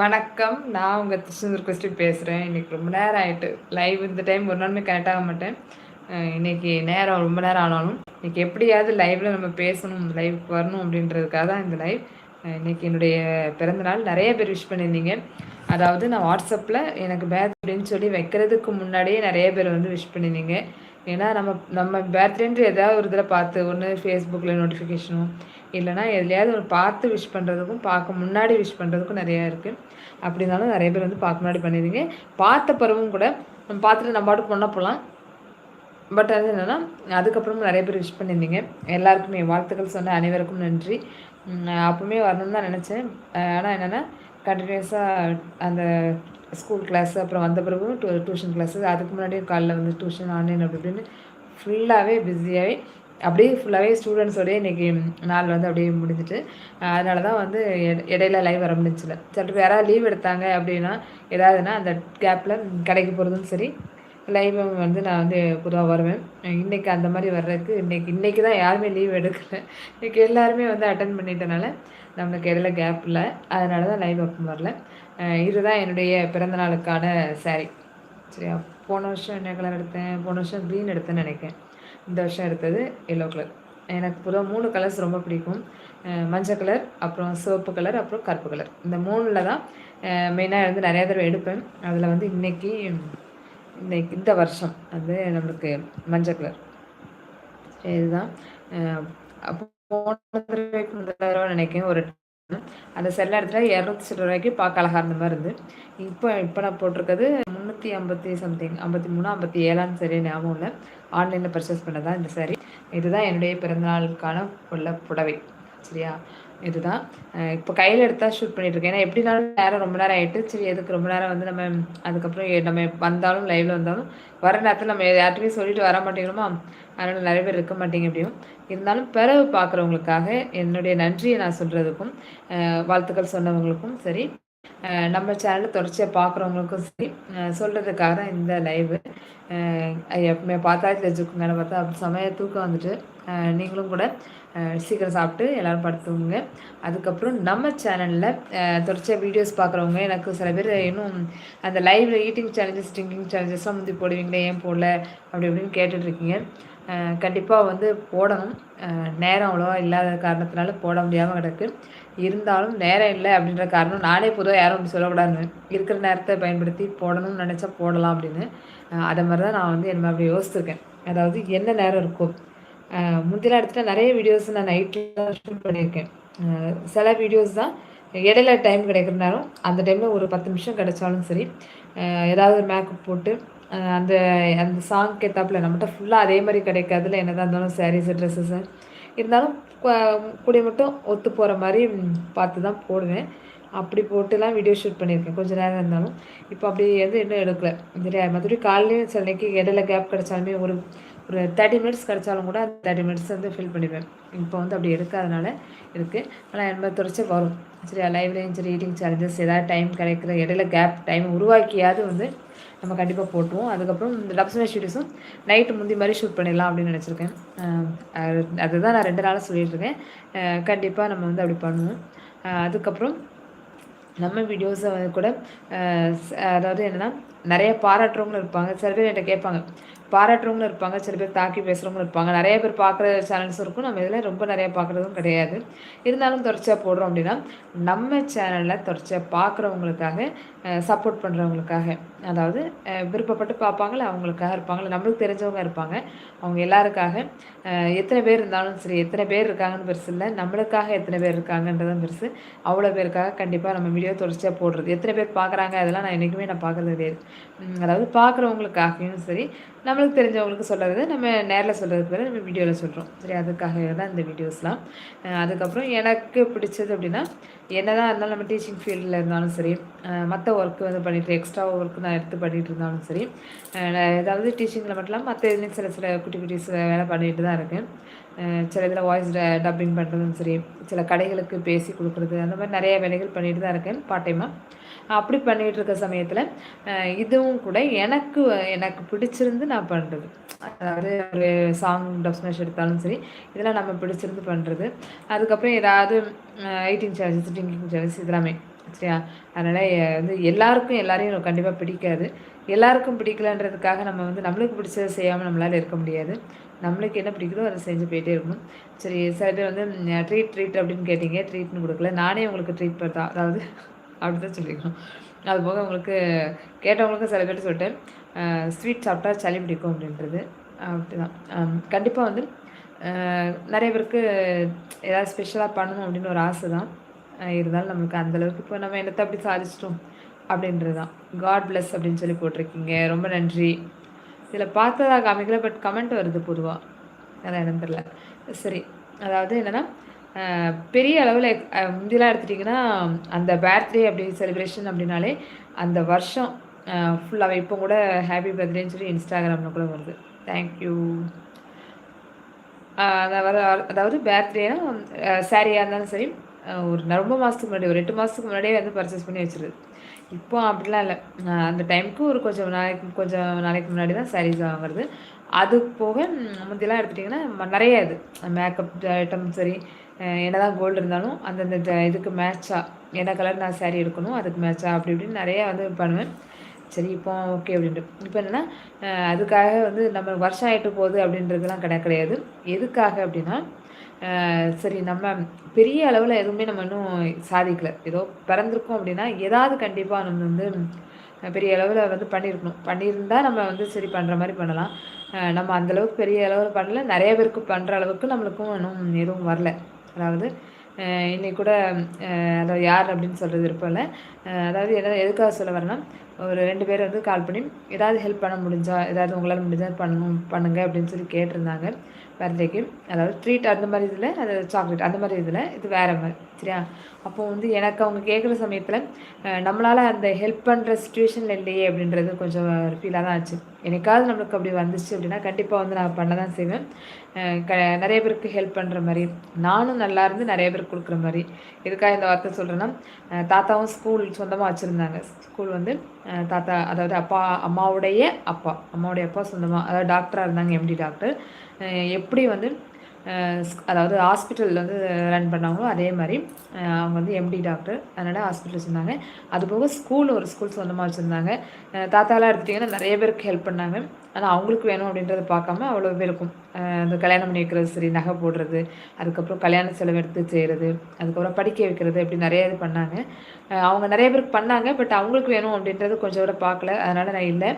வணக்கம். நான் உங்கள் திருச்செந்தூர் கிறிஸ்டி பேசுகிறேன் இன்றைக்கி ரொம்ப நேரம் ஆகிட்டு லைவ் இந்த டைம் ஒரு நாளுமே கனெக்ட் ஆக மாட்டேன். இன்றைக்கி நேரம் ரொம்ப நேரம் ஆனாலும் இன்றைக்கி எப்படியாவது லைவில் நம்ம பேசணும் லைவுக்கு வரணும் அப்படின்றதுக்காக தான் இந்த லைவ் இன்றைக்கி என்னுடைய பிறந்தநாள் நிறைய பேர் விஷ் பண்ணியிருந்தீங்க. அதாவது நான் வாட்ஸ்அப்பில் எனக்கு பேத் அப்படின்னு சொல்லி வைக்கிறதுக்கு முன்னாடியே நிறைய பேர் வந்து விஷ் பண்ணியிருந்தீங்க. ஏன்னா நம்ம நம்ம பேர்த்டேன்ற ஏதாவது ஒரு இதில் பார்த்து ஒன்று ஃபேஸ்புக்கில் நோட்டிஃபிகேஷனும் இல்லைனா எதுலையாவது ஒரு பார்த்து விஷ் பண்ணுறதுக்கும் பார்க்க முன்னாடி விஷ் பண்ணுறதுக்கும் நிறையா இருக்குது அப்படின்னாலும் நிறைய பேர் வந்து பார்க்க முன்னாடி பண்ணிடுங்க பார்த்த பிறவும் கூட நம்ம பார்த்துட்டு நம்ம பாட்டுக்கு பண்ண போகலாம் பட் அது என்னென்னா அதுக்கப்புறமும் நிறைய பேர் விஷ் பண்ணியிருந்தீங்க. எல்லாருக்குமே வாழ்த்துக்கள் சொன்ன அனைவருக்கும் நன்றி. அப்போவுமே வரணும்னு தான் நினச்சேன். ஆனால் என்னென்னா கண்டினியூஸாக அந்த ஸ்கூல் கிளாஸ் அப்புறம் வந்த பிறகு டூ டியூஷன் கிளாஸு அதுக்கு முன்னாடியும் காலைல வந்து டியூஷன் ஆன்லைன் அப்படி இப்படின்னு ஃபுல்லாகவே பிஸியாகவே அப்படியே ஃபுல்லாகவே ஸ்டூடெண்ட்ஸோடய இன்றைக்கி நாள் வந்து அப்படியே முடிஞ்சிட்டு அதனால தான் வந்து இடையில லைவ் வர முடிஞ்சில்ல சில யாராவது லீவ் எடுத்தாங்க அப்படின்னா ஏதாவதுன்னா அந்த கேப்பில் கடைக்கு போகிறதும் சரி லைவ் வந்து நான் வந்து பொதுவாக வருவேன். இன்றைக்கி அந்த மாதிரி வர்றதுக்கு இன்றைக்கி இன்றைக்கி தான் யாருமே லீவ் எடுக்கலை. இன்றைக்கி எல்லாருமே வந்து அட்டன் பண்ணிட்டனால நம்மளுக்கு இடையில கேப் இல்லை. அதனால தான் லைவ் அப்போ வரல இதுதான் என்னுடைய பிறந்த நாளுக்கான சாரீ சரியா போன வருஷம் என்ன கலர் எடுத்தேன்? போன வருஷம் க்ரீன் எடுத்தேன்னு நினைக்கிறேன். இந்த வருஷம் எடுத்தது எல்லோ கலர் எனக்கு பொதுவாக மூணு கலர்ஸ் ரொம்ப பிடிக்கும். மஞ்சள் கலர் அப்புறம் சிவப்பு கலர் அப்புறம் கருப்பு கலர் இந்த மூணில் தான் மெயினாக வந்து நிறையா தடவை எடுப்பேன். அதில் வந்து இன்றைக்கி இன்னைக்கு இந்த வருஷம் அது நம்மளுக்கு மஞ்சள் கலர் இதுதான். போன தடவைக்கு முதல் தடவை நினைக்கிறேன் ஒரு அந்த செல்ல இடத்துல இரநூத்தி சில ரூபாய்க்கு பார்க்க அழகாக இருந்த மாதிரி இருந்து. இப்போ இப்போ நான் போட்டிருக்கிறது முந்நூற்றி ஐம்பத்தி சம்திங் ஐம்பத்தி மூணு ஐம்பத்தி ஏழான்னு சரியாக ஞாபகம் இல்லை. ஆன்லைனில் பர்ச்சேஸ் பண்ணதான் இந்த சாரி இதுதான் என்னுடைய பிறந்தநாளுக்கான உள்ள புடவை. சரியா? இதுதான். இப்போ கையில் எடுத்தால் ஷூட் பண்ணிகிட்ருக்கேன் ஏன்னா எப்படினாலும் நேரம் ரொம்ப நேரம் ஆகிட்டு சரி எதுக்கு ரொம்ப நேரம் வந்து நம்ம அதுக்கப்புறம் நம்ம வந்தாலும் லைவில் வந்தாலும் வர நேரத்தில் நம்ம யார்ட்டுமே சொல்லிட்டு வர மாட்டேங்கிறோமா? அதனால் நிறைய பேர் இருக்க மாட்டேங்க எப்படியும். இருந்தாலும் பிறகு பார்க்குறவங்களுக்காக என்னுடைய நன்றியை நான் சொல்கிறதுக்கும் வாழ்த்துக்கள் சொன்னவங்களுக்கும் சரி நம்ம சேனலில் தொடர்ச்சியாக பார்க்குறவங்களுக்கும் சரி சொல்கிறதுக்காக தான் இந்த லைவு எப்பவுமே பார்த்தா தெரிஞ்சுக்கோங்க பார்த்தா சமய தூக்கம் வந்துட்டு நீங்களும் கூட சீக்கிரம் சாப்பிட்டு எல்லோரும் படுத்துவோங்க அதுக்கப்புறம் நம்ம சேனலில் தொடர்ச்சியாக வீடியோஸ் பார்க்குறவங்க எனக்கு சில பேர் இன்னும் அந்த லைவில் ஈட்டிங் சேலஞ்சஸ் ட்ரிங்கிங் சேலஞ்சஸ்லாம் முந்தி போடுவீங்களே ஏன் போடல? அப்படி இப்படின்னு கேட்டுட்ருக்கீங்க கண்டிப்பாக வந்து போடணும். நேரம் அவ்வளோவா இல்லாத காரணத்தினால போட முடியாமல் கிடக்கு. இருந்தாலும் நேரம் இல்லை அப்படின்ற காரணம் நானே பொதுவாக யாரும் அப்படி சொல்லக்கூடாதுன்னு இருக்கிற நேரத்தை பயன்படுத்தி போடணும்னு நினச்சா போடலாம் அப்படின்னு. அதை மாதிரி தான் நான் வந்து என்ன அப்படி யோசிச்சிருக்கேன். அதாவது என்ன நேரம் இருக்கோ. முந்தின இடத்துல நிறைய வீடியோஸ் நான் நைட்டில் ஷூட் பண்ணியிருக்கேன். சில வீடியோஸ் தான் இடையில டைம் கிடைக்கிற நேரம். அந்த டைமில் ஒரு பத்து நிமிஷம் கிடைச்சாலும் சரி ஏதாவது ஒரு மேக்கப் போட்டு அந்த அந்த சாங்க்கு ஏற்றாப்புல நம்மகிட்ட ஃபுல்லாக அதே மாதிரி கிடைக்காதுல என்ன தான் இருந்தாலும் சாரீஸு ட்ரெஸ்ஸஸ்ஸு இருந்தாலும் கூடிய மட்டும் ஒத்து போகிற மாதிரி பார்த்து தான் போடுவேன். அப்படி போட்டுலாம் வீடியோ ஷூட் பண்ணியிருக்கேன். கொஞ்சம் நேரம் இருந்தாலும். இப்போ அப்படி வந்து இன்னும் எடுக்கலை. சரியா மற்றபடி காலையிலேயும் சில நேக்கு இடையில கேப் கிடைச்சாலுமே ஒரு ஒரு தேர்ட்டி மினிட்ஸ் கிடைச்சாலும் கூட அந்த தேர்ட்டி மினிட்ஸ் வந்து ஃபில் பண்ணிடுவேன். இப்போ வந்து அப்படி எடுக்காதனால இருக்குது ஆனால் எண்பது தொடர்ச்சி வரும். சரியா லைவ்லேயும் சரி ஈட்டிங் சேலஞ்சஸ் ஏதாவது டைம் கிடைக்கிற இடையில கேப் டைம் உருவாக்கியாவது வந்து நம்ம கண்டிப்பாக போட்டுருவோம் அதுக்கப்புறம் இந்த டப்ஸ் மேட்ச் வீடியோஸும் நைட்டு முந்தி மாதிரி ஷூட் பண்ணிடலாம் அப்படின்னு நினச்சிருக்கேன். அதுதான் நான் ரெண்டு நாளாக சொல்லிகிட்ருக்கேன் கண்டிப்பாக நம்ம வந்து அப்படி பண்ணுவோம். அதுக்கப்புறம் நம்ம வீடியோஸை கூட அதாவது என்னென்னா நிறைய பாராட்டுறவங்களும் இருப்பாங்க. சில பேர் என்கிட்ட கேட்பாங்க. பாராட்டுறவங்களும் இருப்பாங்க. சில பேர் தாக்கி பேசுகிறவங்களும் இருப்பாங்க. நிறைய பேர் பார்க்குற சேனல்ஸும் இருக்கும். நம்ம இதில் ரொம்ப நிறைய பார்க்குறதும் கிடையாது. இருந்தாலும் தொடர்ச்சியாக போடுறோம் அப்படின்னா நம்ம சேனலில் தொடர்ச்சியாக பார்க்குறவங்களுக்காக சப்போர்ட் பண்ணுறவங்களுக்காக அதாவது விருப்பப்பட்டு பார்ப்பாங்களே அவங்களுக்காக இருப்பாங்களே நம்மளுக்கு தெரிஞ்சவங்க இருப்பாங்க. அவங்க எல்லாருக்காக எத்தனை பேர் இருந்தாலும் சரி எத்தனை பேர் இருக்காங்கன்னு பெருசு இல்லை நம்மளுக்காக எத்தனை பேர் இருக்காங்கன்றதும் பெருசு. அவ்வளோ பேருக்காக கண்டிப்பாக நம்ம வீடியோ தொடர்ச்சியாக போடுறது. எத்தனை பேர் பார்க்குறாங்க அதெல்லாம் நான் என்றைக்குமே நான் பார்க்குறது கிடையாது. அதாவது பார்க்குறவங்களுக்காகவும் சரி நம்மளுக்கு தெரிஞ்சவங்களுக்கு சொல்கிறது நம்ம நேரில் சொல்கிறதுக்கு பேர் நம்ம வீடியோவில் சொல்கிறோம் சரி அதுக்காக தான் இந்த வீடியோஸ்லாம் அதுக்கப்புறம் எனக்கு பிடிச்சது அப்படின்னா என்ன தான் இருந்தாலும் நம்ம டீச்சிங் ஃபீல்டில் இருந்தாலும் சரி மற்ற ஒர்க்கு வந்து பண்ணிட்டு எக்ஸ்ட்ரா ஒர்க்கு நான் எடுத்து பண்ணிகிட்டு இருந்தாலும் சரி ஏதாவது டீச்சிங்கில் மட்டும் இல்லாமல் மற்ற இதுலேயும் சில சில குட்டி குட்டிஸ் வேலை பண்ணிட்டு தான் இருக்கேன். சில இதில் வாய்ஸ் டப்பிங் பண்ணுறதும் சரி சில கடைகளுக்கு பேசி கொடுக்குறது அந்த மாதிரி நிறைய வேலைகள் பண்ணிட்டு தான் இருக்கேன் பார்ட் டைமாக அப்படி பண்ணிகிட்டு இருக்க சமயத்தில் இதுவும் கூட எனக்கு எனக்கு பிடிச்சிருந்து நான் பண்ணுறது அதாவது ஒரு சாங் டப்ஸ்மேஷ் எடுத்தாலும் சரி இதெல்லாம் நம்ம பிடிச்சிருந்து பண்ணுறது அதுக்கப்புறம் ஏதாவது எயிட்டிங் சார்ஜஸ் ட்ரிங்கிங் சார்ஜஸ் இதெல்லாமே சரியா? அதனால் வந்து எல்லாருக்கும் எல்லாரையும் கண்டிப்பாக பிடிக்காது. எல்லாருக்கும் பிடிக்கலன்றதுக்காக நம்ம வந்து நம்மளுக்கு பிடிச்சதை செய்யாமல் நம்மளால் இருக்க முடியாது. நம்மளுக்கு என்ன பிடிக்குதோ அதை செஞ்சு போயிட்டே இருக்கணும். சரி சில பேர் வந்து ட்ரீட் ட்ரீட் அப்படின்னு கேட்டிங்க ட்ரீட்னு கொடுக்கல. நானே உங்களுக்கு ட்ரீட் பார்த்தா அதாவது அப்படி தான் சொல்லிக்கணும் அது போக உங்களுக்கு கேட்டவங்களுக்கு சில பேர் சொல்லிட்டு ஸ்வீட் சாப்பிட்டா சளி பிடிக்கும் அப்படின்றது. அப்படி தான் கண்டிப்பாக வந்து நிறைய பேருக்கு ஏதாவது ஸ்பெஷலாக பண்ணணும் அப்படின்னு ஒரு ஆசை தான் இருந்தாலும் நம்மளுக்கு அந்தளவுக்கு இப்போ நம்ம என்னத்தை அப்படி சாதிச்சிட்டோம் அப்படின்றது தான் காட் பிளஸ் அப்படின்னு சொல்லி போட்டிருக்கீங்க. ரொம்ப நன்றி. இதில் பார்த்ததா காமிக்கல பட் கமெண்ட் வருது பொதுவாக அதான் எனக்கு தெரில சரி. அதாவது என்னென்னா பெரிய அளவில் முந்திலாம் எடுத்துட்டிங்கன்னா அந்த பர்த்டே அப்படி செலிப்ரேஷன் அப்படின்னாலே அந்த வருஷம் ஃபுல்லாக இப்போ கூட ஹாப்பி பர்த்டேன்னு சொல்லி இன்ஸ்டாகிராமில் கூட வருது. தேங்க்யூ அதாவது பர்த்டேனா சாரியாக இருந்தாலும் சரி ஒரு ரொம்ப மாதத்துக்கு முன்னாடி ஒரு எட்டு மாதத்துக்கு முன்னாடியே வந்து பர்ச்சேஸ் பண்ணி வச்சுருது. இப்போ அப்படிலாம் இல்லை. அந்த டைமுக்கு ஒரு கொஞ்சம் நாளைக்கு கொஞ்சம் நாளைக்கு முன்னாடி தான் சாரீஸ் வாங்குறது அது போக முந்தியெல்லாம் எடுத்துட்டிங்கன்னா நிறைய இது. மேக்கப் ஐட்டம் சரி என்னதான் கோல்டு இருந்தாலும் அந்தந்த இதுக்கு மேட்சாக என்ன கலர் நான் சேரீ எடுக்கணும் அதுக்கு மேட்சாக அப்படி இப்படின்னு நிறையா வந்து பண்ணுவேன். சரி இப்போ ஓகே அப்படின்ட்டு. இப்போ என்னென்னா அதுக்காக வந்து நம்ம வருஷம் ஆகிட்டு போகுது அப்படின்றதுலாம் கிடையாது கிடையாது. எதுக்காக அப்படின்னா சரி நம்ம பெரிய அளவில் எதுவுமே நம்ம இன்னும் சாதிக்கலை. ஏதோ பிறந்திருக்கோம் அப்படின்னா ஏதாவது கண்டிப்பாக நம்ம வந்து பெரிய அளவில் வந்து பண்ணியிருக்கணும் பண்ணியிருந்தால் நம்ம வந்து சரி பண்ணுற மாதிரி பண்ணலாம். நம்ம அந்தளவுக்கு பெரிய அளவில் பண்ணல. நிறைய பேருக்கு பண்ணுற அளவுக்கு நம்மளுக்கும் இன்னும் எதுவும் வரல. அதாவது இன்னைக்கு கூட அதாவது யார் அப்படின்னு சொல்கிறது இருப்போம்ல அதாவது எதாவது எதுக்காக சொல்ல வரேன்னா ஒரு ரெண்டு பேர் வந்து கால் பண்ணி ஏதாவது ஹெல்ப் பண்ண முடிஞ்சா ஏதாவது உங்களால் முடிஞ்சால் பண்ணணும் பண்ணுங்க அப்படின்னு சொல்லி கேட்டிருந்தாங்க. பர்த்டேக்கு. அதாவது ட்ரீட் அந்த மாதிரி இதில் அது சாக்லேட் அந்த மாதிரி இதில் இது வேறு மாதிரி சரியா? அப்போது வந்து எனக்கு அவங்க கேட்குற சமயத்தில் நம்மளால் அந்த ஹெல்ப் பண்ணுற சுச்சுவேஷனில் இல்லையே அப்படின்றது கொஞ்சம் ஃபீலாக தான் ஆச்சு. எனக்காவது நம்மளுக்கு அப்படி வந்துச்சு அப்படின்னா கண்டிப்பாக வந்து நான் பண்ண தான் செய்வேன் க நிறைய பேருக்கு ஹெல்ப் பண்ணுற மாதிரி நானும் நல்லா இருந்து நிறைய பேருக்கு கொடுக்குற மாதிரி. எதுக்காக இந்த வார்த்தை சொல்கிறேன்னா தாத்தாவும் ஸ்கூல் சொந்தமாக வச்சுருந்தாங்க. ஸ்கூல் வந்து தாத்தா அதாவது அப்பா அம்மாவுடைய அப்பா அம்மாவுடைய அப்பா சொந்தமாக அதாவது டாக்டராக இருந்தாங்க எம்டி டாக்டர் எப்படி வந்து அதாவது ஹாஸ்பிட்டல் வந்து ரன் பண்ணாங்களோ அதே மாதிரி. அவங்க வந்து எம்டி டாக்டர் அதனால் ஹாஸ்பிட்டல் வச்சுருந்தாங்க அதுபோக ஸ்கூல் ஒரு ஸ்கூல் சொந்தமாக வச்சுருந்தாங்க. தாத்தாலாம் எடுத்துட்டிங்கன்னா நிறைய பேருக்கு ஹெல்ப் பண்ணாங்க. ஆனால் அவங்களுக்கு வேணும் அப்படின்றத பார்க்காம அவ்வளோ பேருக்கும். அந்த கல்யாணம் பண்ணி வைக்கிறது சரி நகை போடுறது அதுக்கப்புறம் கல்யாண செலவு எடுத்து செய்கிறது அதுக்கப்புறம் படிக்க வைக்கிறது அப்படி நிறைய இது பண்ணாங்க. அவங்க நிறைய பேருக்கு பண்ணாங்க பட் அவங்களுக்கு வேணும் அப்படின்றது கொஞ்சம் கூட பார்க்கல. அதனால் நான் இல்லை.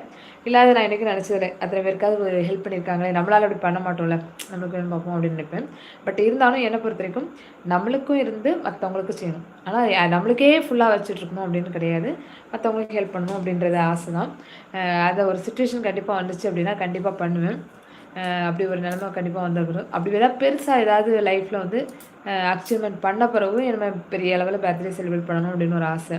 இல்லாத நான் எனக்கு நினச்சதில்லை. அத்தனை பேருக்காவது ஒரு ஹெல்ப் பண்ணியிருக்காங்களே. நம்மளால் அப்படி பண்ண மாட்டோம்ல. நம்மளுக்கு வேணும் பார்ப்போம் அப்படின்னு நினைப்பேன். பட் இருந்தாலும் என்னை பொறுத்த வரைக்கும் நம்மளுக்கும் இருந்து மற்றவங்களுக்கும் செய்யணும். ஆனால் நம்மளுக்கே ஃபுல்லாக வச்சுட்ருக்கணும் அப்படின்னு கிடையாது. மற்றவங்களுக்கு ஹெல்ப் பண்ணணும் அப்படின்றது ஆசை தான் அதை ஒரு சுச்சுவேஷன் கண்டிப்பாக வந்துச்சு அப்படின்னா கண்டிப்பாக பண்ணுவேன். அப்படி ஒரு நிலமை கண்டிப்பாக வந்துருக்கணும் அப்படி ஏதாவது பெருசாக ஏதாவது லைஃப்பில் வந்து அச்சீவ்மெண்ட் பண்ண பிறகு நம்ம பெரிய அளவில் பர்த்டே செலிப்ரேட் பண்ணணும் அப்படின்னு ஒரு ஆசை.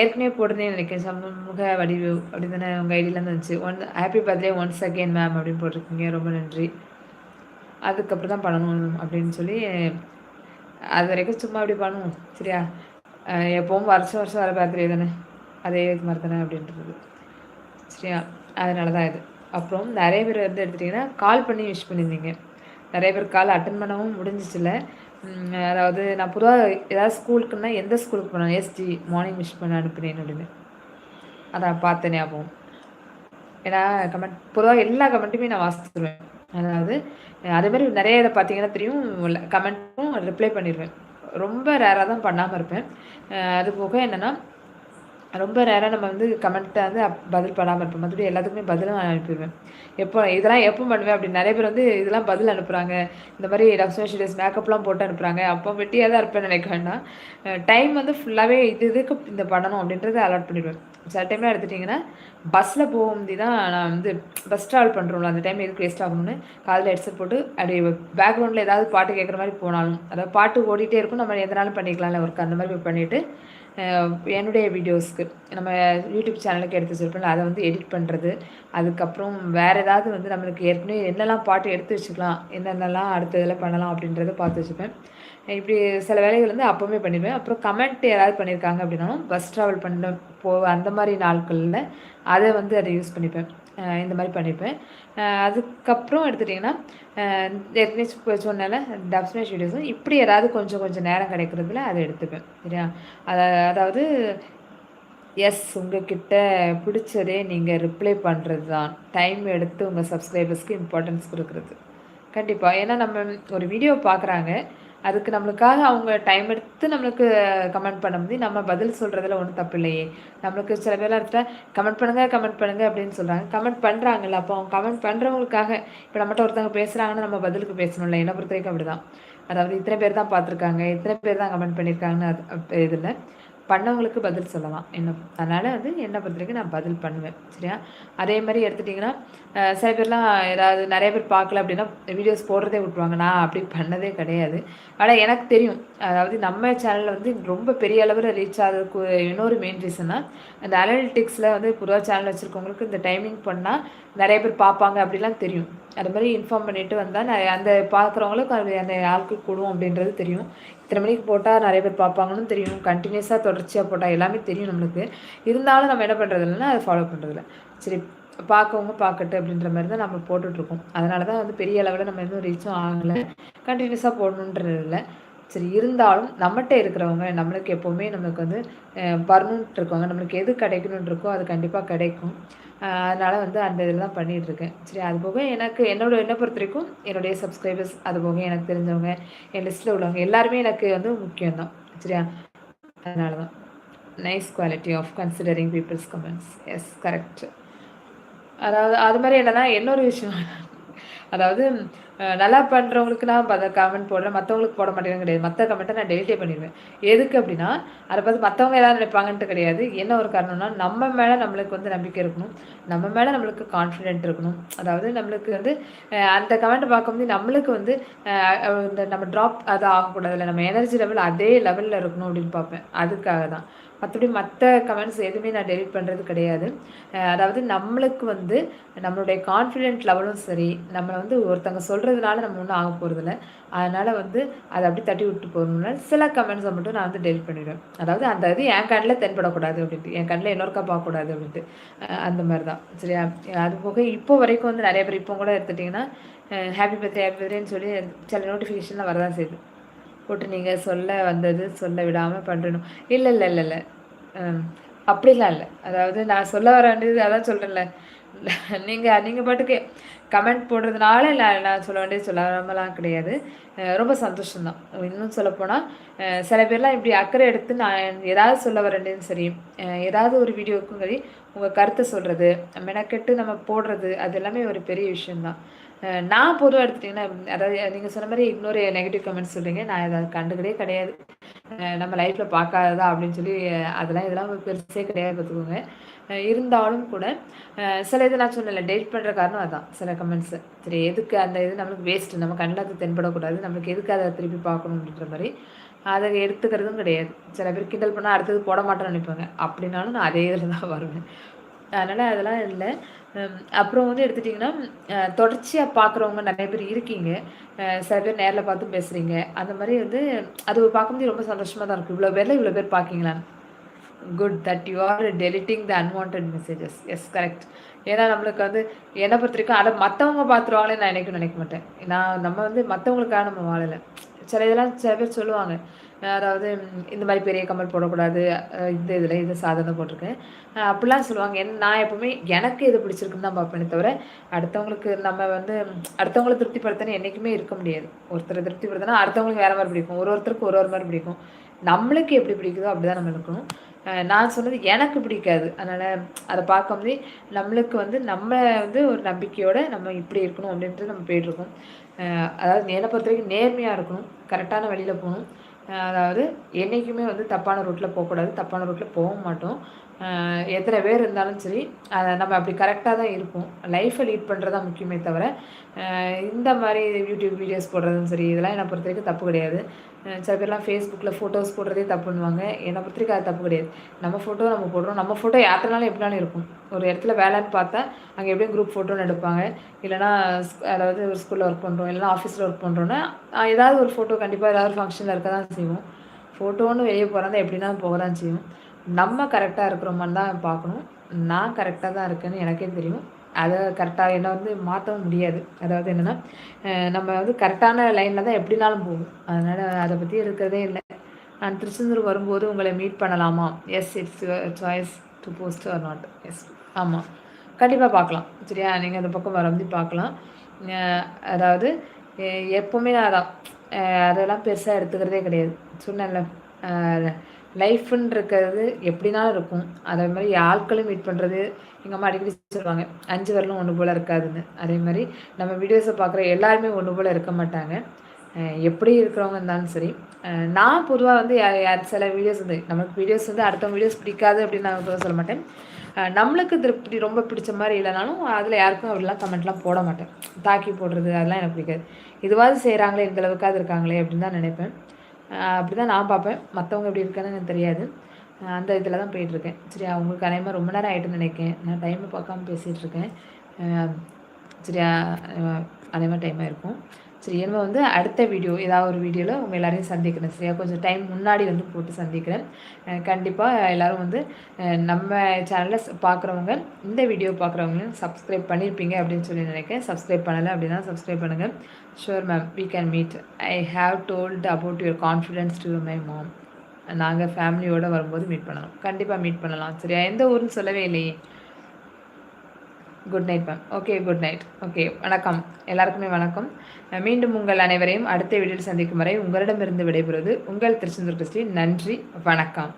ஏற்கனவே போட்டிருந்தேன் நினைக்கிறேன். சமூக வடிவு அப்படின்னு தானே உங்கள் ஐடியிலேருந்து இருந்துச்சு one happy birthday once again ma'am அப்படின்னு போட்டிருக்கீங்க. ரொம்ப நன்றி. அதுக்கப்புறம் தான் பண்ணணும் அப்படின்னு சொல்லி அது வரைக்கும் சும்மா அப்படி பண்ணுவோம். சரியா? எப்போவும் வருஷம் வருஷம் வர பர்த்டே தானே? அதே இது மாதிரி தானே அப்படின்றது. சரியா? அதனால தான் இது. அப்புறம் நிறைய பேர் வந்து எடுத்துட்டிங்கன்னா கால் பண்ணி விஷ் பண்ணியிருந்தீங்க. நிறைய பேர் கால் அட்டன் பண்ணவும் முடிஞ்சிச்சில்ல. அதாவது நான் பொதுவாக ஏதாவது ஸ்கூலுக்குன்னா எந்த ஸ்கூலுக்கு போனேன் எஸ்டி மார்னிங் விஷ் பண்ண அனுப்புனேன் அப்படின்னு. அதான் பார்த்தேன் ஞாபகம். ஏன்னா கமெண்ட் பொதுவாக எல்லா கமெண்ட்டுமே நான் வாசித்துருவேன் அதாவது அதே மாதிரி நிறைய இதை பார்த்தீங்கன்னா தெரியும். கமெண்ட்டும் ரிப்ளை பண்ணிடுவேன். ரொம்ப ரேராக தான் பண்ணாமல் இருப்பேன். அது போக என்னென்னா ரொம்ப ரேராக நம்ம வந்து கமெண்ட்டை வந்து பதில் பண்ணாமல் இருப்போம். மற்றபடி எல்லாத்துக்குமே பதிலும் அனுப்பிடுவேன். எப்போ இதெல்லாம் எப்போ பண்ணுவேன் அப்படி நிறைய பேர் வந்து இதெல்லாம் பதில் அனுப்புகிறாங்க இந்த மாதிரி லக்ஷ்மி டேஸ் மேக்கப்லாம் போட்டு அனுப்புகிறாங்க அப்போ வெட்டியாக தான் இருப்பேன் நினைக்க வேண்டாம் டைம் வந்து ஃபுல்லாகவே இது இதுக்கு இந்த பண்ணணும் அப்படின்றத அலாட் பண்ணிடுவேன். சில டைம்லாம் எடுத்துட்டிங்கன்னா பஸ்ஸில் போகும்போது தான் நான் வந்து பஸ் ட்ராவல் பண்ணுறோம்ல அந்த டைம் எதுக்கு வேஸ்ட் ஆகணும்னு காலையில் ஹெட்செட் போட்டு அப்படியே பேக்ரவுண்டில் ஏதாவது பாட்டு கேட்குற மாதிரி போனாலும் அதாவது பாட்டு ஓடிட்டே இருக்கும் நம்ம எதனாலும் பண்ணிக்கலாம்ல ஒர்க் அந்த மாதிரி பண்ணிவிட்டு என்னுடைய வீடியோஸ்க்கு நம்ம யூடியூப் சேனலுக்கு எடுத்து வச்சுருப்போம்ல அதை வந்து எடிட் பண்ணுறது அதுக்கப்புறம் வேறு ஏதாவது வந்து நம்மளுக்கு ஏற்கனவே என்னெல்லாம் பாட்டு எடுத்து வச்சுக்கலாம் என்னென்னலாம் அடுத்த இதில் பண்ணலாம் அப்படின்றத பார்த்து வச்சுப்பேன். இப்படி சில வேலைகள் வந்து அப்போவுமே பண்ணிடுவேன். அப்புறம் கமெண்ட் யாராவது பண்ணியிருக்காங்க அப்படின்னாலும் பஸ் ட்ராவல் பண்ண போ அந்த மாதிரி நாட்களில் அதை வந்து அதை யூஸ் பண்ணிப்பேன். இந்த மாதிரி பண்ணிப்பேன். அதுக்கப்புறம் எடுத்துட்டிங்கன்னா ஏற்கனவே சொன்னால டப்ஸ்மேஷ் வீடியோஸும் இப்படி ஏதாவது கொஞ்சம் கொஞ்சம் நேரம் கிடைக்கிறதுல அதை எடுத்துப்பேன். சரியா? அதாவது எஸ் உங்ககிட்ட பிடிச்சதே நீங்கள் ரிப்ளை பண்ணுறது தான் டைம் எடுத்து உங்கள் சப்ஸ்கிரைபர்ஸ்க்கு இம்பார்ட்டன்ஸ் கொடுக்குறது. கண்டிப்பாக ஏன்னா நம்ம ஒரு வீடியோ பார்க்குறாங்க. அதுக்கு நம்மளுக்காக அவங்க டைம் எடுத்து நம்மளுக்கு கமெண்ட் பண்ண முடியும் நம்ம பதில் சொல்கிறதுல ஒன்றும் தப்பு இல்லையே. நம்மளுக்கு சில பேர்லாம் எடுத்தால் கமெண்ட் பண்ணுங்கள் கமெண்ட் பண்ணுங்கள் அப்படின்னு சொல்கிறாங்க கமெண்ட் பண்ணுறாங்கல்ல அப்போ அவங்க கமெண்ட் பண்ணுறவங்களுக்காக இப்போ நம்மகிட்ட ஒருத்தவங்க பேசுகிறாங்கன்னா நம்ம பதிலுக்கு பேசணும்ல என்னை பொறுத்த வரைக்கும் அப்படி தான் அதாவது இத்தனை பேர் தான் பார்த்துருக்காங்க இத்தனை பேர் தான் கமெண்ட் பண்ணியிருக்காங்கன்னு அது இதில் பண்ணவங்களுக்கு பதில் சொல்லலாம். என்ன அதனால் வந்து என்னை பொறுத்த வரைக்கும் நான் பதில் பண்ணுவேன். சரியா? அதே மாதிரி எடுத்துட்டிங்கன்னா சில பேர்லாம் ஏதாவது நிறைய பேர் பார்க்கல அப்படின்னா வீடியோஸ் போடுறதே விட்டுருவாங்க. நான் அப்படி பண்ணதே கிடையாது. ஆனால் எனக்கு தெரியும். அதாவது நம்ம சேனலில் வந்து ரொம்ப பெரிய அளவில் ரீச் ஆகிறதுக்கு இன்னொரு மெயின் ரீசன்னா அந்த அனலிட்டிக்ஸில் வந்து புதுவாக சேனல் வச்சுருக்கவங்களுக்கு இந்த டைமிங் பண்ணால் நிறைய பேர் பார்ப்பாங்க அப்படிலாம் தெரியும். அது மாதிரி இன்ஃபார்ம் பண்ணிட்டு வந்தால் அந்த பார்க்குறவங்களுக்கு அது அந்த ஆளுக்கு கூடும் அப்படின்றது தெரியும். இத்தனை மணிக்கு போட்டால் நிறைய பேர் பார்ப்பாங்கன்னு தெரியும். கண்டினியூஸாக தொடர்ச்சியாக போட்டால் எல்லாமே தெரியும் நம்மளுக்கு. இருந்தாலும் நம்ம என்ன பண்ணுறது இல்லைன்னா அதை ஃபாலோ பண்ணுறதில்ல சரி பார்க்கவங்க பார்க்கட்டு அப்படின்ற மாதிரி தான் நம்ம போட்டுட்ருக்கோம். அதனால தான் வந்து பெரிய அளவில் நம்ம எதுவும் ரீச்சும் ஆகலை. கண்டினியூஸாக போடணுன்றது இல்லை. சரி இருந்தாலும் நம்மகிட்ட இருக்கிறவங்க நம்மளுக்கு எப்போவுமே நம்மளுக்கு வந்து வரணுன்ட்டு இருக்கவங்க நம்மளுக்கு எது கிடைக்கணுன்னு இருக்கோ அது கண்டிப்பாக கிடைக்கும். அதனால் வந்து அந்த இதில் தான் பண்ணிகிட்ருக்கேன் சரி அது போக எனக்கு என்னோட என்னை பொறுத்த வரைக்கும் என்னுடைய சப்ஸ்கிரைபர்ஸ் அது போக எனக்கு தெரிஞ்சவங்க என் லிஸ்ட்டில் உள்ளவங்க எல்லாருமே எனக்கு வந்து முக்கியம்தான் சரியா? அதனால தான். Nice quality of considering peoples comments yes correct அதாவது அது மாதிரி என்னன்னா இன்னொரு விஷயம். அதாவது நல்லா பண்ணுறவங்களுக்கு நான் அதை கமெண்ட் போடுறேன் மற்றவங்களுக்கு போட மாட்டேங்குது கிடையாது. மற்ற கமெண்ட்டை நான் டெலிட்டே பண்ணிடுவேன். எதுக்கு அப்படின்னா அதை பார்த்து மற்றவங்க எதாவது நினைப்பாங்கன்ட்டு கிடையாது. என்ன ஒரு காரணம்னா நம்ம மேலே நம்மளுக்கு வந்து நம்பிக்கை இருக்கணும். நம்ம மேலே நம்மளுக்கு கான்ஃபிடென்ட் இருக்கணும். அதாவது நம்மளுக்கு வந்து அந்த கமெண்ட் பார்க்கும்போது நம்மளுக்கு வந்து இந்த நம்ம ட்ராப் அது ஆகக்கூடாது இல்லை நம்ம எனர்ஜி லெவல் அதே லெவலில் இருக்கணும் அப்படின்னு பார்ப்பேன். அதுக்காக தான் மற்றபடி மற்ற கமெண்ட்ஸ் எதுவுமே நான் டெலிட் பண்ணுறது கிடையாது. அதாவது நம்மளுக்கு வந்து நம்மளுடைய கான்ஃபிடென்ட் லெவலும் சரி நம்மளை வந்து ஒருத்தவங்க சொல்கிறதுனால நம்ம ஒன்றும் ஆக போகிறதில்ல அதனால் வந்து அதை அப்படி தட்டி விட்டு போகணும்னா சில கமெண்ட்ஸை மட்டும் நான் வந்து டெலிட் பண்ணிவிடுவேன் அதாவது அந்த இது என் கண்ணில் தென்படக்கூடாது அப்படின்ட்டு என் கண்ணில் இன்னொருக்கா பார்க்கக்கூடாது அப்படின்ட்டு. அந்த மாதிரி தான் சரியா? அது போக இப்போ வரைக்கும் வந்து நிறைய பேர் இப்போ கூட எடுத்துட்டிங்கன்னா ஹாப்பி பர்த்டே ஹாப்பி பர்த்டேன்னு சொல்லி சில நோட்டிஃபிகேஷன்லாம் வரதான் செய்யுது. போட்டு நீங்கள் சொல்ல வந்தது சொல்ல விடாமல் பண்ணணும் இல்லை இல்லை இல்லை இல்லை. அப்படிலாம் இல்லை. அதாவது நான் சொல்ல வர வேண்டியது அதான் சொல்கிறேன்ல நீங்கள் நீங்கள் பாட்டுக்கு கமெண்ட் போடுறதுனால நான் நான் சொல்ல வேண்டியது சொல்லாமலாம் கிடையாது. ரொம்ப சந்தோஷம்தான். இன்னும் சொல்லப்போனால் சில பேர்லாம் இப்படி அக்கறை எடுத்து நான் ஏதாவது சொல்ல வரேன்னு சரி ஏதாவது ஒரு வீடியோவுக்கும் சரி உங்கள் கருத்தை சொல்கிறது மெனக்கெட்டு நம்ம போடுறது அது எல்லாமே ஒரு பெரிய விஷயந்தான் நான் பொதுவாக எடுத்துட்டிங்கன்னா அதாவது நீங்கள் சொன்ன மாதிரி இன்னொரு நெகட்டிவ் கமெண்ட்ஸ் சொல்கிறீங்க நான் அதை கண்டுக்கிட்டே கிடையாது. நம்ம லைஃப்பில் பார்க்காததா அப்படின்னு சொல்லி அதெல்லாம் இதெல்லாம் பெருசே கிடையாது பார்த்துக்கோங்க. இருந்தாலும் கூட சில இது நான் சொன்னல டேட் பண்ணுற காரணம் அதான். சில கமெண்ட்ஸு சரி எதுக்கு அந்த இது நம்மளுக்கு வேஸ்ட்டு நம்ம கண்ணில் அது தென்படக்கூடாது. நம்மளுக்கு எதுக்கு அதை திருப்பி பார்க்கணுன்ற மாதிரி அதை எடுத்துக்கிறதும் கிடையாது. சில பேர் கிண்டல் பண்ணால் அடுத்தது போட மாட்டேன்னு நினைப்பாங்க. அப்படின்னாலும் நான் அதே இதில் தான் வருவேன். அதனால் அதெல்லாம் இல்லை. அப்புறம் வந்து எடுத்துட்டிங்கன்னா தொடர்ச்சியாக பார்க்குறவங்க நிறைய பேர் இருக்கீங்க. சில பேர் நேரில் பார்த்து பேசுகிறீங்க அந்த மாதிரி வந்து அது பார்க்கும்போது ரொம்ப சந்தோஷமாக தான் இருக்கும். இவ்வளோ பேரில் இவ்வளோ பேர் பார்க்கிங்களான்னு good that you are deleting the unwanted messages yes correct ஏன்னா நம்மளுக்கு வந்து என்னை பொறுத்த வரைக்கும் அதை மற்றவங்க பார்த்துருவாங்களே நான் நினைக்க நினைக்க மாட்டேன். நான் நம்ம வந்து மற்றவங்களுக்காக நம்ம வாழலை. சில இதெல்லாம் சில பேர் சொல்லுவாங்க. அதாவது இந்த மாதிரி பெரிய கமல் போடக்கூடாது இந்த இதில் இது சாதனை போட்டிருக்கேன். அப்படிலாம் சொல்லுவாங்க. என் நான் எப்போவுமே எனக்கு இது பிடிச்சிருக்குன்னு தான் பார்ப்பேனே தவிர அடுத்தவங்களுக்கு நம்ம வந்து அடுத்தவங்களை திருப்திப்படுத்தினா என்றைக்குமே இருக்க முடியாது. ஒருத்தரை திருப்திப்படுத்தினா அடுத்தவங்களுக்கு வேறு மாதிரி பிடிக்கும். ஒரு ஒருத்தருக்கு ஒரு ஒரு மாதிரி பிடிக்கும். நம்மளுக்கு எப்படி பிடிக்குதோ அப்படி தான் நம்ம இருக்கணும். நான் சொன்னது எனக்கு பிடிக்காது. அதனால் அதை பார்க்கும்போதே நம்மளுக்கு வந்து நம்ம வந்து ஒரு நம்பிக்கையோடு நம்ம இப்படி இருக்கணும் அப்படின்ட்டு நம்ம போயிட்டுருக்கோம் அதாவது என்னை பொறுத்த வரைக்கும் நேர்மையாக இருக்கணும். கரெக்டான வழியில் போகணும். அதாவது என்றைக்குமே வந்து தப்பான ரூட்டில் போகக்கூடாது தப்பான ரூட்டில் போக மாட்டோம். எத்தனை பேர் இருந்தாலும் சரி அதை நம்ம அப்படி கரெக்டாக தான் இருப்போம். லைஃப்பை லீட் பண்ணுறது தான் முக்கியமே தவிர இந்த மாதிரி யூடியூப் வீடியோஸ் போடுறதும் சரி இதெல்லாம் என்னை பொறுத்த வரைக்கும் தப்பு கிடையாது. சில பேர்லாம் ஃபேஸ்புக்கில் ஃபோட்டோஸ் போடுறதே தப்புன்னுவாங்க என்னை பொறுத்த வரைக்கும் அது தப்பு கிடையாது. நம்ம ஃபோட்டோ நம்ம போடுறோம். நம்ம ஃபோட்டோ யாத்திரனாலும் எப்படினாலும் இருக்கும். ஒரு இடத்துல வேலைன்னு பார்த்தா அங்கே எப்படியும் குரூப் ஃபோட்டோன்னு எடுப்பாங்க. இல்லைனா அதாவது ஒரு ஸ்கூலில் ஒர்க் பண்ணுறோம் இல்லைனா ஆஃபீஸில் ஒர்க் பண்ணுறோன்னா ஏதாவது ஒரு ஃபோட்டோ கண்டிப்பாக ஏதாவது ஒரு ஃபங்க்ஷனில் இருக்க தான் செய்வோம். ஃபோட்டோன்னு வெளியே போகிறதா எப்படின்னா போக தான் செய்யும் நம்ம கரெக்டாக இருக்கிறோமான்னு தான் பார்க்கணும். நான் கரெக்டாக தான் இருக்கேன்னு எனக்கே தெரியும். அதை கரெக்டாக என்னை வந்து மாற்றவும் முடியாது. அதாவது என்னென்னா நம்ம வந்து கரெக்டான லைனில் தான் எப்படினாலும் போகும். அதனால் அதை பற்றி இருக்கிறதே இல்லை. நான் திருச்செந்தூர் வரும்போது உங்களை மீட் பண்ணலாமா? Yes it's choice to post or not yes ஆமாம் கண்டிப்பாக பார்க்கலாம். சரியா? நீங்கள் அந்த பக்கம் வர வந்து பார்க்கலாம். அதாவது எப்போவுமே நான் அதான் அதெல்லாம் பெருசாக எடுத்துக்கிறதே கிடையாது. சொன்னேன்ல. லைஃப்னு இருக்கிறது எப்படினாலும் இருக்கும்? அதே மாதிரி ஆட்களும் மீட் பண்ணுறது எங்கள் அம்மா அடிக்கடி சொல்லுவாங்க அஞ்சு வரலும் ஒன்று போல் இருக்காதுன்னு. அதே மாதிரி நம்ம வீடியோஸை பார்க்குற எல்லாருமே ஒன்று போல் இருக்க மாட்டாங்க. எப்படி இருக்கிறவங்க இருந்தாலும் சரி. நான் பொதுவாக வந்து யா- சில வீடியோஸ் வந்து நமக்கு வீடியோஸ் வந்து அடுத்த வீடியோஸ் பிடிக்காது அப்படின்னு நான் சொல்ல மாட்டேன். நம்மளுக்கு திருப்தி ரொம்ப பிடிச்ச மாதிரி இல்லைனாலும் அதில் யாருக்கும் அப்படிலாம் கமெண்ட்லாம் போட மாட்டேன். தாக்கி போடுறது அதெல்லாம் எனக்கு பிடிக்காது. இதுவாது செய்கிறாங்களே இந்த அளவுக்காவது இருக்காங்களே அப்படின்னு தான் நினைப்பேன். அப்படி தான் நான் பார்ப்பேன். மற்றவங்க எப்படி இருக்கான்னு எனக்கு தெரியாது. அந்த இதில் தான் போயிட்டுருக்கேன். சரியா உங்களுக்கு அநேகமாக ரொம்ப நேரம் ஆகிட்டுன்னு நினைக்கிறேன். நான் டைமை பார்க்காம பேசிகிட்ருக்கேன் சரியா அதே மாதிரி டைமாக இருக்கும். சரி என்ன வந்து அடுத்த வீடியோ ஏதாவது ஒரு வீடியோவில் உங்கள் எல்லாரையும் சந்திக்கிறேன். சரியா? கொஞ்சம் டைம் முன்னாடி வந்து போட்டு சந்திக்கிறேன். கண்டிப்பாக எல்லோரும் வந்து நம்ம சேனலில் பார்க்குறவங்க இந்த வீடியோ பார்க்குறவங்க சப்ஸ்கிரைப் பண்ணியிருப்பீங்க அப்படின்னு சொல்லி நினைக்கிறேன். சப்ஸ்கிரைப் பண்ணலை அப்படின்னா சப்ஸ்கிரைப் பண்ணுங்கள் sure ma'am we can meet I have told about your confidence to my mom நாங்கள் ஃபேமிலியோடு வரும்போது மீட் பண்ணலாம். கண்டிப்பாக மீட் பண்ணலாம். சரியா? எந்த ஊர்னு சொல்லவே இல்லையே. Good night ma'am okay good night okay வணக்கம். எல்லாருக்குமே வணக்கம். மீண்டும் உங்கள் அனைவரையும் அடுத்த வீடியோவில் சந்திக்கும் வரை உங்களிடமிருந்து விடைபெறுவது உங்கள் திருச்செந்தூர் கிறிஸ்டி நன்றி வணக்கம்.